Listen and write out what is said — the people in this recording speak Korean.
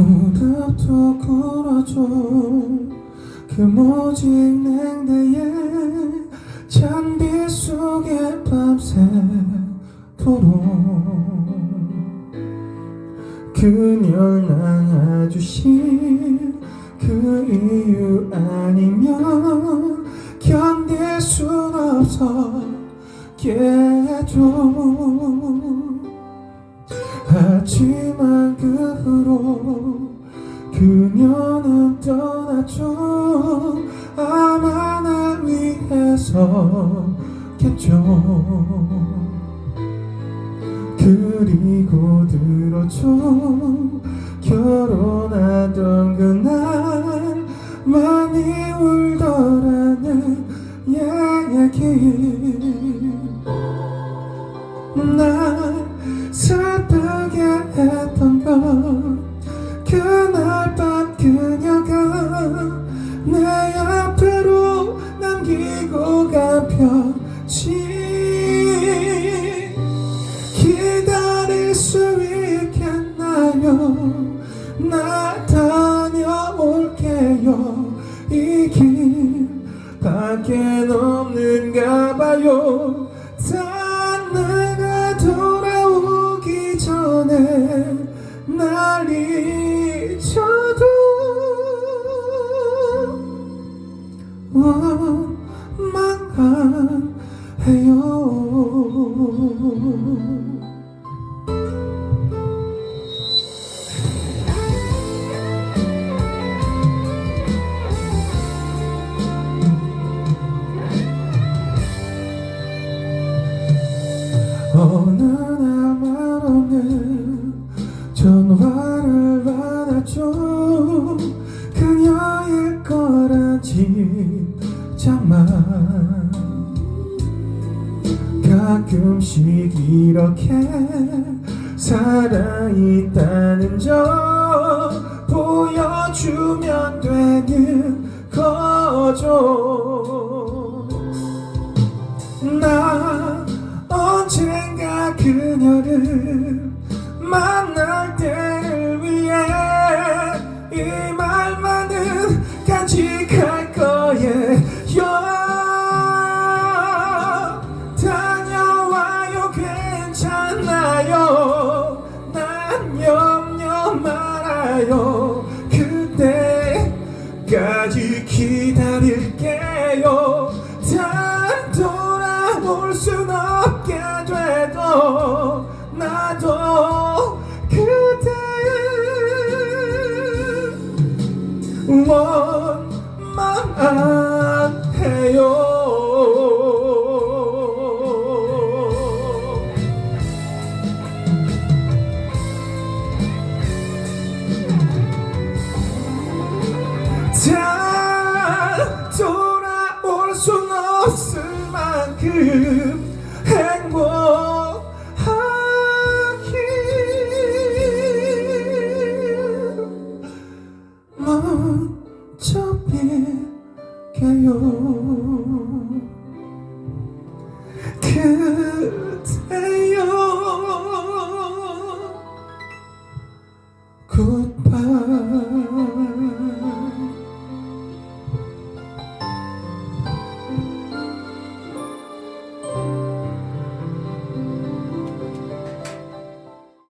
무릎도 꿇어줘. 그 모직 냉대에 잔디 속에 밤새도록. 그녀를 낳아주신 그 이유 아니면 견딜 순 없었겠죠 하지만 그 서겠죠. 그리고 들었죠 결혼하던 그날 많이 울더라는 얘기 날 편지 기다릴 수 있겠나요? 나 다녀올게요. 이 길 밖엔 없는가 봐요 어느 날 말없는 전화를 받았죠. 그녀일 거란 짐작만 가끔씩 이렇게 살아있다는 점 보여주면 되는 거죠. 나 언젠가 그녀를 만날 때를 위해 이 말만은 간직 그때까지 기다릴게요. 단 돌아올 순 없게 돼도 나도 그대 원망 안 해요 느껴요. 그대여. 굿바이